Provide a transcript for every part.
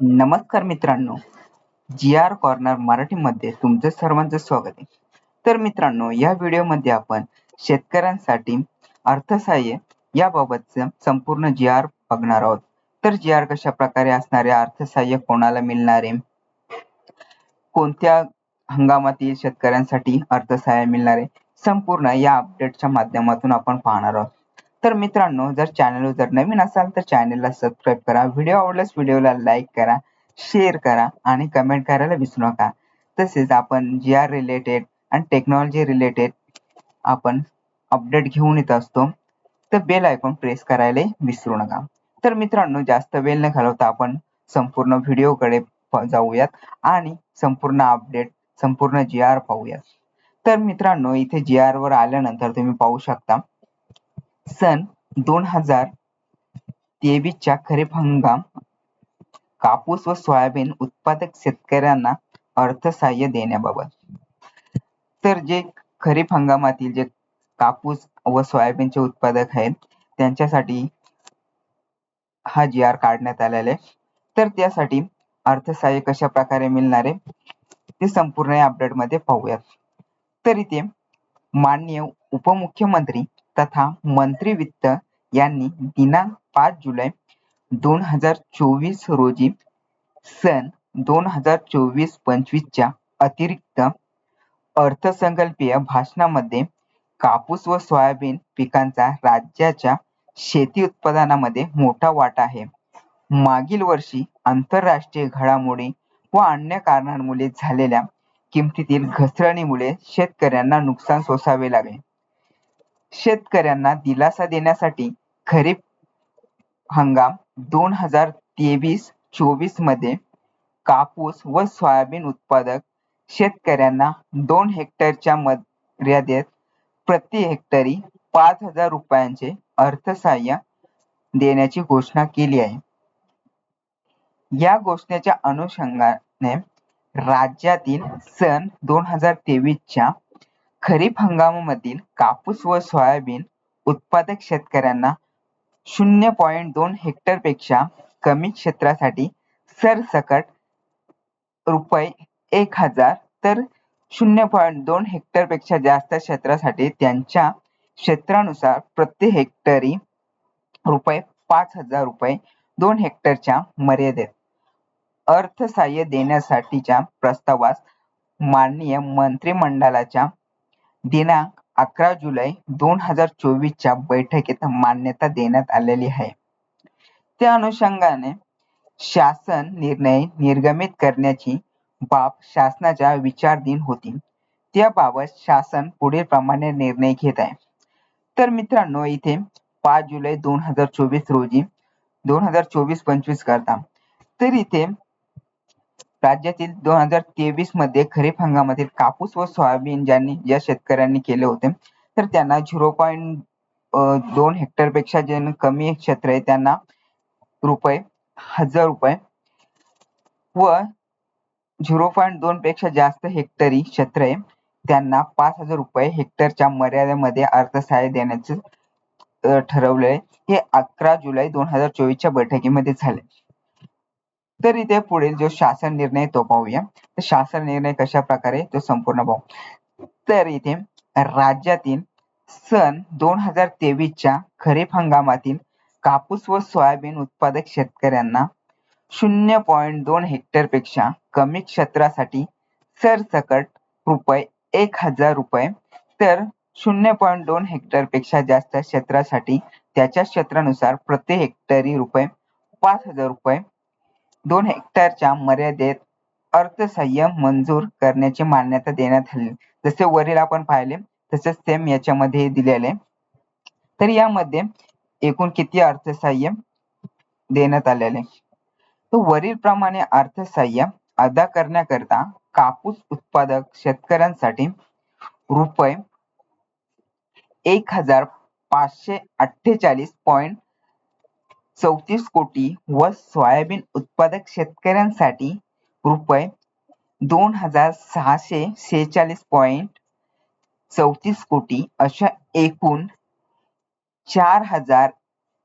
नमस्कार मित्रांनो जी R corner मराठीमध्ये तुमचं सर्वांचं स्वागत आहे. तर मित्रांनो या व्हिडिओमध्ये आपण शेतकऱ्यांसाठी अर्थसहाय्य याबाबतचं संपूर्ण जी आर बघणार आहोत. तर जी आर कशा प्रकारे असणारे अर्थसहाय्य कोणाला मिळणार? आहे कोणत्या हंगामातील शेतकऱ्यांसाठी अर्थसहाय्य मिळणार? आहे संपूर्ण या अपडेटच्या माध्यमातून आपण पाहणार आहोत. तर मित्रांनो जर चॅनल जर नवीन असाल तर चॅनलला सबस्क्राईब करा. व्हिडिओ आवडल्यास व्हिडिओला लाईक करा शेअर करा आणि कमेंट करायला विसरू नका. तसेच आपण जी आर रिलेटेड आणि टेक्नॉलॉजी रिलेटेड आपण अपडेट घेऊन येत असतो तर बेल आयकॉन प्रेस करायला विसरू नका. तर मित्रांनो जास्त वेळ न घालवता आपण संपूर्ण व्हिडिओकडे जाऊयात आणि संपूर्ण अपडेट संपूर्ण जी आर पाहूयात. तर मित्रांनो इथे जी आर वर आल्यानंतर तुम्ही पाहू शकता सन दोन हजार तेवीसच्या खरीप हंगाम. कापूस व सोयाबीन उत्पादक शेतकऱ्यांना अर्थसहाय्य देण्याबाबत. तर जे खरीप हंगामातील जे कापूस व सोयाबीनचे उत्पादक आहेत त्यांच्यासाठी हा जी आर काढण्यात आलेला आहे. तर त्यासाठी अर्थसहाय्य कशा प्रकारे मिळणार आहे ते संपूर्ण या अपडेटमध्ये पाहूयात. तर इथे माननीय उपमुख्यमंत्री तथा मंत्री वित्त यांनी दिनांक पाच जुलै दोन हजार चोवीस रोजी सन दोन हजार चोवीस पंचवीसच्या अतिरिक्त अर्थसंकल्पीय भाषणामध्ये कापूस व सोयाबीन पिकांचा राज्याच्या शेती उत्पादनामध्ये मोठा वाटा आहे. मागील वर्षी आंतरराष्ट्रीय घडामोडी व अन्य कारणांमुळे झालेल्या किमतीतील घसरणीमुळे शेतकऱ्यांना नुकसान सोसावे लागले. शेतकऱ्यांना दिलासा देण्यासाठी खरीप हंगाम दोन हजार तेवीस चोवीसमध्ये कापूस व सोयाबीन उत्पादक शेतकऱ्यांना दोन हेक्टरच्या मर्यादेत प्रति हेक्टरी पाच हजार रुपयांचे अर्थसहाय्य देण्याची घोषणा केली आहे. या घोषणेच्या अनुषंगाने राज्यातील सन दोन हजार तेवीसच्या खरीप हंगामामधील कापूस व सोयाबीन उत्पादक शेतकऱ्यांना शून्य point दोन हेक्टरपेक्षा कमी क्षेत्रासाठी सरसकट रुपये एक हजार तर शून्य point दोन हेक्टरपेक्षा जास्त क्षेत्रासाठी त्यांच्या क्षेत्रानुसार प्रति हेक्टरी रुपये पाच हजार रुपये दोन हेक्टरच्या मर्यादेत अर्थसहाय्य देण्यासाठीच्या प्रस्तावास माननीय मंत्रिमंडळाच्या दिनांक अकरा जुलै दोन हजार चोवीसच्या बैठकीत मान्यता देण्यात आलेली आहे. त्या अनुषंगाने शासन निर्णय निर्गमित करण्याची बाब शासनाच्या विचाराधीन होती. त्याबाबत शासन पुढील प्रमाणे निर्णय घेत आहे. तर मित्रांनो इथे पाच जुलै दोन हजार चोवीस रोजी दोन हजार चोवीस पंचवीस करता तर इथे राज्यातील दोन हजार तेवीसमध्ये खरीप हंगामातील कापूस व सोयाबीन ज्यांनी ज्या शेतकऱ्यांनी केले होते तर त्यांना झिरो पॉईंट दोन हेक्टरपेक्षा जे कमी क्षेत्र आहे त्यांना रुपये हजार रुपये व झिरो पॉईंट दोन पेक्षा जास्त हेक्टरी क्षेत्र आहे त्यांना पाच हजार रुपये हेक्टरच्या मर्यादेमध्ये अर्थसहाय्य देण्याचे ठरवले हे अकरा जुलै दोन हजार चोवीसच्या बैठकीमध्ये झाले. तर इथे पुढील जो शासन निर्णय तो पाहूया. तर शासन निर्णय कशा प्रकारे? तो संपूर्ण पाहू. तर इथे राज्यातील सन दोन हजार तेवीसच्या खरीप हंगामातील कापूस व सोयाबीन उत्पादक शेतकऱ्यांना शून्य पॉईंट दोन हेक्टरपेक्षा कमी क्षेत्रासाठी सरसकट रुपये एक हजार रुपये तर शून्य पॉईंट दोन हेक्टरपेक्षा जास्त क्षेत्रासाठी त्याच्या क्षेत्रानुसार प्रति हेक्टरी रुपये पाच हजार रुपये दोन हेक्टरच्या मर्यादेत अर्थसहाय्य मंजूर करण्याची मान्यता देण्यात आली. जसे वरील आपण पाहिले तसेच सेम याच्यामध्ये दिलेले. तर यामध्ये एकूण किती अर्थसहाय्य देण्यात आलेले? तर वरील प्रमाणे अर्थसहाय्य अदा करण्याकरता कापूस उत्पादक शेतकऱ्यांसाठी रुपये एक हजार पाचशे अठ्ठेचाळीस point चौतीस कोटी व सोयाबीन उत्पादक शेतकऱ्यांसाठी रुपये दोन हजार सहाशे सेहेचाळीस point चौतीस कोटी अशा एकूण चार हजार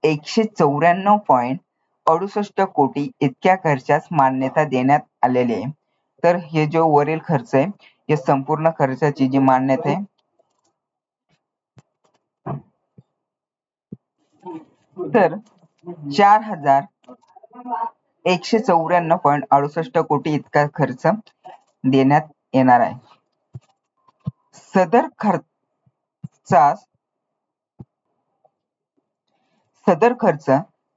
एकशे चौऱ्याण्णव point अडुसष्ट कोटी इतक्या खर्चास मान्यता देण्यात आलेली आहे. तर हे जो वरील खर्च आहे या संपूर्ण खर्चाची जी मान्यता आहे. तर चार हजार एकशे चौऱ्याण्णव पॉईंट अडुसष्ट कोटी इतका खर्च देण्यात येणार आहे. सदर खर्चा सदर खर्च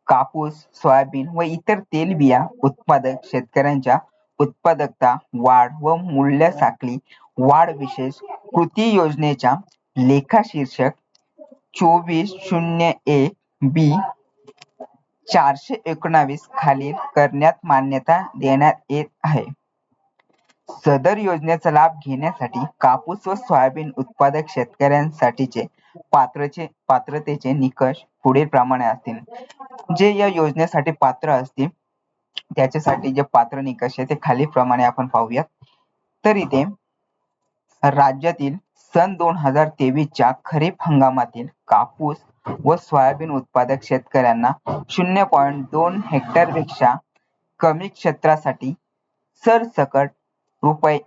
कापूस सोयाबीन व इतर तेलबिया उत्पादक शेतकऱ्यांच्या उत्पादकता वाढ व मूल्य साखळी वाढ विशेष कृती योजनेच्या लेखा शीर्षक चोवीस शून्य एक बी चारशे एकोणावीस खालील करण्यात मान्यता देण्यात येत आहे. सदर योजनेचा लाभ घेण्यासाठी कापूस व सोयाबीन उत्पादक शेतकऱ्यांसाठीचे पात्रचे पात्रतेचे निकष पुढील प्रमाणे असतील. जे या योजनेसाठी पात्र असतील त्याच्यासाठी जे पात्र निकष आहे ते खाली प्रमाणे आपण पाहूयात. तर इथे राज्यातील सन दोन हजार तेवीसच्या खरीप हंगामातील कापूस व सोयाबीन उत्पादक शेतकऱ्यांना शून्य पॉईंट दोन हेक्टरपेक्षा कमी क्षेत्रासाठी सरसकट रुपये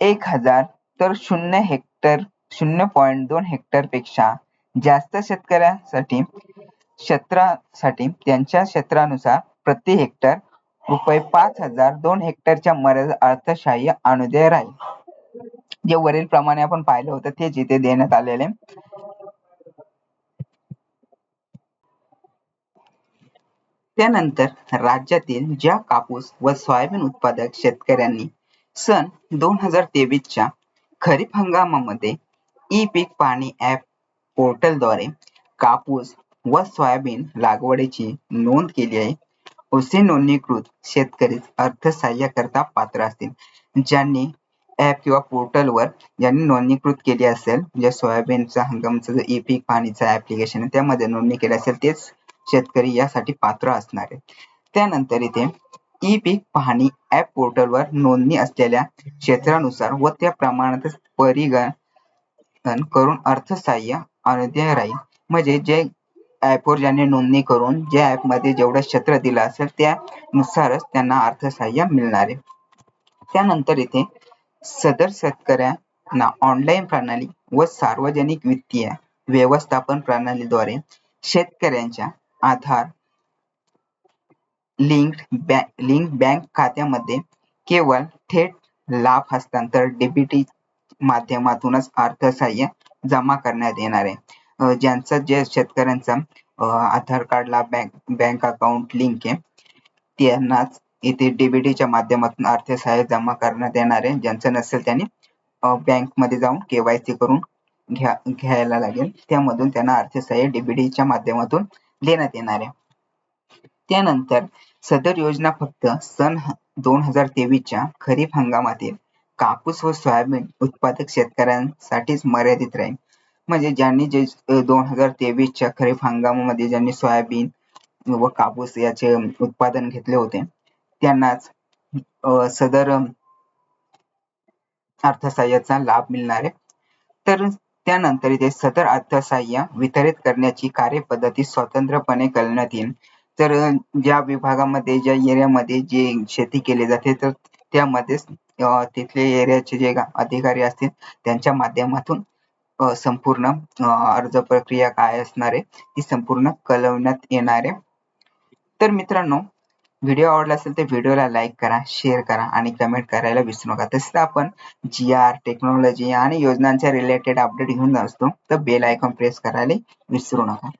एक हजार तर शून्य हेक्टर शून्य पॉईंट दोन हेक्टरपेक्षा जास्त शेतकऱ्यांसाठी क्षेत्रासाठी त्यांच्या क्षेत्रानुसार प्रति हेक्टर रुपये पाच हजार दोन हेक्टरच्या मर्यादा अर्थसहाय्य अनुदय राहील. जे वरील प्रमाणे आपण पाहिलं होतं तेच इथे देण्यात आलेले. त्यानंतर राज्यातील ज्या कापूस व सोयाबीन उत्पादक शेतकऱ्यांनी सन दोन हजार तेवीसच्या खरीप हंगामामध्ये ई पीक पाणी ऍप पोर्टलद्वारे कापूस व सोयाबीन लागवडीची नोंद केली आहे. असे नोंदणीकृत शेतकरी अर्थसहाय्याकरता पात्र असतील ज्यांनी ऍप किंवा पोर्टलवर ज्यांनी नोंदणीकृत केली असेल म्हणजे सोयाबीनचा हंगामचं जे ई पीक पाणीचं ऍप्लिकेशन आहे त्यामध्ये नोंदणी केली असेल तेच शेतकरी यासाठी पात्र असणार आहे त्यानंतर इथे ई पीक पाहणी ऍप पोर्टलवर नोंदणी असलेल्या क्षेत्रानुसार व त्या प्रमाणातच परिगणन करून अर्थसहाय्य अनुदान राहील म्हणजे जे ऍपवर ज्यांनी नोंदणी करून ज्या ऍपमध्ये जेवढं क्षेत्र दिलं असेल त्यानुसारच त्यांना अर्थसहाय्य मिळणार आहे. त्यानंतर इथे सदर शेतकऱ्यांना ऑनलाईन प्रणाली व सार्वजनिक वित्तीय व्यवस्थापन प्रणालीद्वारे शेतकऱ्यांच्या Aadhaar link bank link bank खात्यामध्ये केवळ थेट लाभ हस्तांतर डीबीटी माध्यमातूनच अर्थसहाय्य जमा करण्यात येणार आहे. ज्यांचा जे शेतकऱ्यांचा आधार कार्डला बँक बँक अकाउंट लिंक आहे त्यांनाच इथे डीबीटीच्या माध्यमातून अर्थसहाय्य जमा करण्यात येणार आहे. ज्यांचं नसेल त्यांनी बँकमध्ये जाऊन केवायसी करून घ्या घ्यायला लागेल. त्यामधून त्यांना अर्थसहाय्य डीबीटीच्या माध्यमातून देण्यात येणार आहे. त्यानंतर सदर योजना फक्त सन दोन हजार तेवीसच्या खरीप हंगामातील कापूस व सोयाबीन उत्पादक शेतकऱ्यांसाठीच मर्यादित राहील. म्हणजे ज्यांनी जे दोन हजार तेवीसच्या खरीप हंगामामध्ये ज्यांनी सोयाबीन व कापूस याचे उत्पादन घेतले होते त्यांनाच सदर अर्थसहाय्याचा लाभ मिळणार आहे. तर त्यानंतर इथे सदर अर्थसहाय्य वितरित करण्याची कार्यपद्धती स्वतंत्रपणे करण्यात येईल. तर ज्या विभागामध्ये ज्या एरियामध्ये जे शेती केली जाते तर त्यामध्येच तिथले एरियाचे जे अधिकारी असतील त्यांच्या माध्यमातून संपूर्ण अर्ज प्रक्रिया काय असणार आहे ती संपूर्ण कळवण्यात येणार आहे. तर मित्रांनो व्हिडिओ आवडला असेल तर व्हिडिओला लाईक करा शेअर करा आणि कमेंट करायला विसरू नका. तसेच आपण जी आर टेक्नॉलॉजी आणि योजनांच्या रिलेटेड अपडेट घेऊन असतो. तर बेल आयकॉन प्रेस करायला विसरू नका.